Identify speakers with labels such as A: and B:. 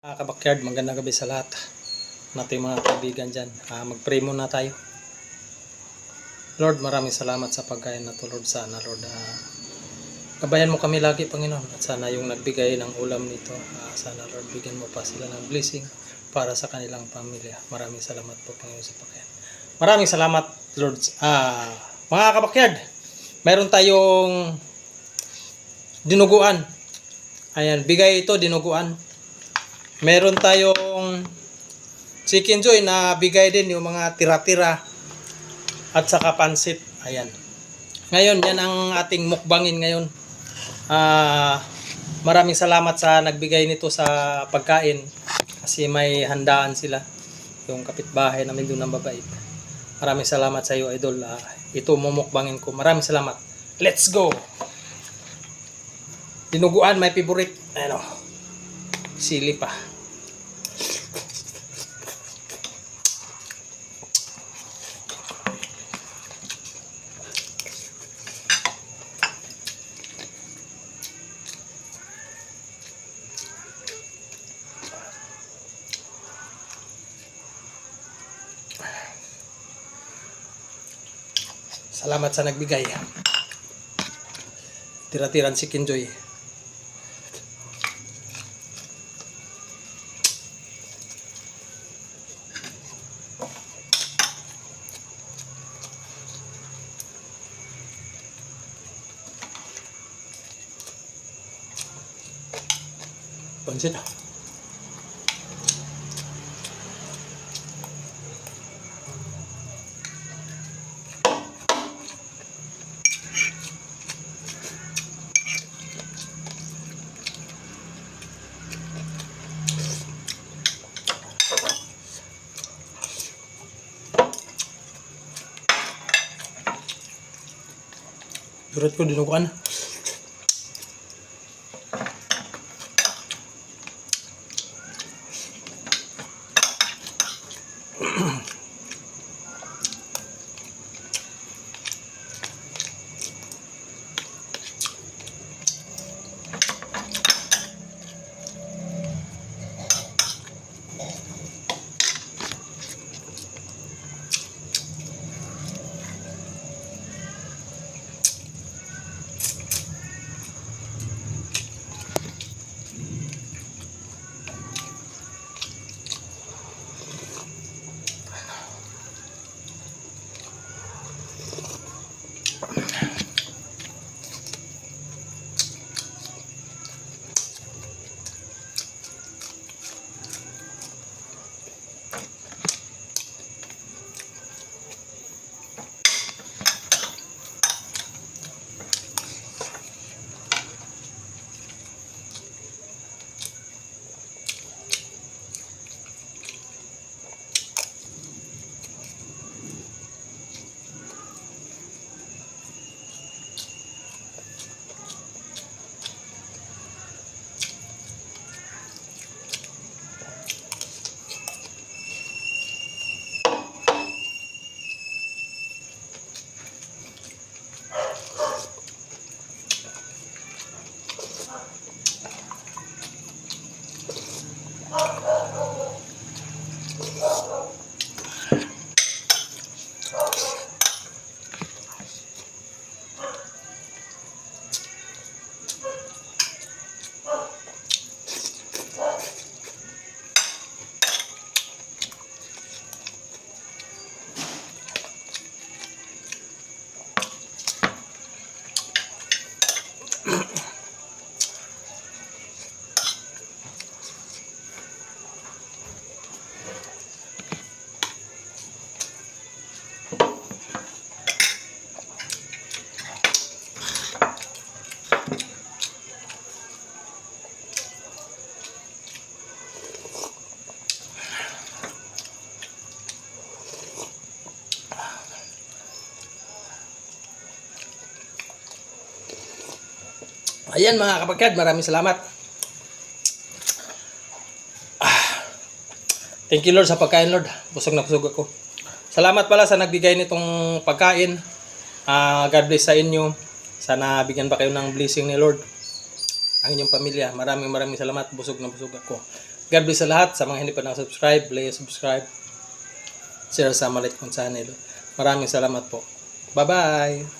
A: Mga kabakyard, magandang gabi sa lahat nating mga kaibigan dyan. Ah, mag-pray muna tayo. Lord, maraming salamat sa pagkain na to, Lord. Sana, Lord, ah, gabayan mo kami lagi, Panginoon. At sana yung nagbigay ng ulam nito, ah, sana, Lord, bigyan mo pa sila ng blessing para sa kanilang pamilya. Maraming salamat po, Panginoon, sa pagkain. Maraming salamat, Lord. Ah, mga kabakyard, meron tayong dinuguan. Ayan, bigay ito, dinuguan meron tayong chicken joy na bigay din yung mga tira-tira at saka pansit. Ayan. Ngayon, yan ang ating mukbangin ngayon. Ah, maraming salamat sa nagbigay nito sa pagkain kasi may handaan sila yung kapitbahay namin doon ng babait. Maraming salamat sa iyo, idol. Ah, ito mumukbangin ko. Maraming salamat. Let's go! Dinuguan, my favorite. Ano, sili pa. Salamat sa nagbigay. Tira-tiran si Kinjoy. Pansit. Surat ko dinuguan. Ayan mga kapagkad, maraming salamat. Ah. Thank you Lord sa pagkain Lord. Busog na busog ako. Salamat pala sa nagbigay nitong pagkain. Ah, God bless sa inyo. Sana bigyan pa kayo ng blessing ni Lord. Ang inyong pamilya. Maraming maraming salamat. Busog na busog ako. God bless sa lahat. Sa mga hindi pa nakasubscribe, please subscribe. Share sa Malit kong channel. Maraming salamat po. Bye-bye!